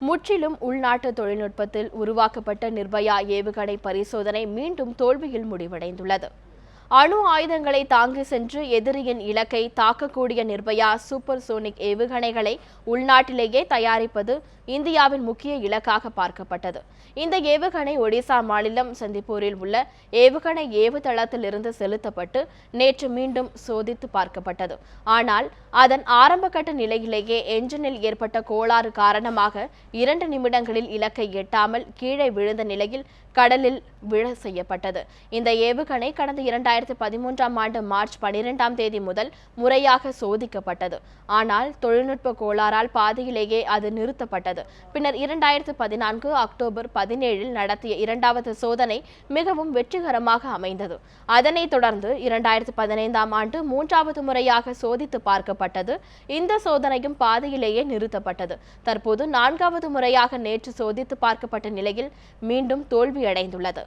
முற்றிலும் உள்நாட்டு தொழில்நுட்பத்தில் உருவாக்கப்பட்ட நிர்பயா ஏவுகணை பரிசோதனை மீண்டும் தோல்வியில் முடிவடைந்துள்ளது. அணு ஆயுதங்களை தாங்கி சென்று எதிரியின் இலக்கை தாக்கக்கூடிய நிர்பயா சூப்பர் சோனிக் ஏவுகணைகளை உள்நாட்டிலேயே தயாரிப்பது இந்தியாவின் முக்கிய இலக்காக பார்க்கப்பட்டது. இந்த ஏவுகணை ஒடிசா மாநிலம் சந்திப்பூரில் உள்ள ஏவுகணை ஏவுதளத்திலிருந்து செலுத்தப்பட்டு நேற்று மீண்டும் சோதித்து பார்க்கப்பட்டது. ஆனால் அதன் ஆரம்பகட்ட நிலையிலேயே என்ஜினில் ஏற்பட்ட கோளாறு காரணமாக இரண்டு நிமிடங்களில் இலக்கை எட்டாமல் கீழே விழுந்த நிலையில் கடலில் விழ செய்யப்பட்டது. இந்த ஏவுகணை கடந்த இரண்டாயிரத்தி பதிமூன்றாம் ஆண்டு மார்ச் பனிரெண்டாம் தேதி முதல் முறையாக சோதிக்கப்பட்டது. ஆனால் தொழில்நுட்ப கோளாறால் பாதியிலேயே அது நிறுத்தப்பட்டது. பின்னர் இரண்டாயிரத்து பதினான்கு அக்டோபர் பதினேழில் நடத்திய இரண்டாவது சோதனை மிகவும் வெற்றிகரமாக அமைந்தது. அதனைத் தொடர்ந்து இரண்டாயிரத்து பதினைந்தாம் ஆண்டு மூன்றாவது முறையாக சோதித்து பார்க்கப்பட்டது. இந்த சோதனையும் பாதியிலேயே நிறுத்தப்பட்டது. தற்போது நான்காவது முறையாக நேற்று சோதித்து பார்க்கப்பட்ட நிலையில் மீண்டும் தோல்வியடைந்துள்ளது.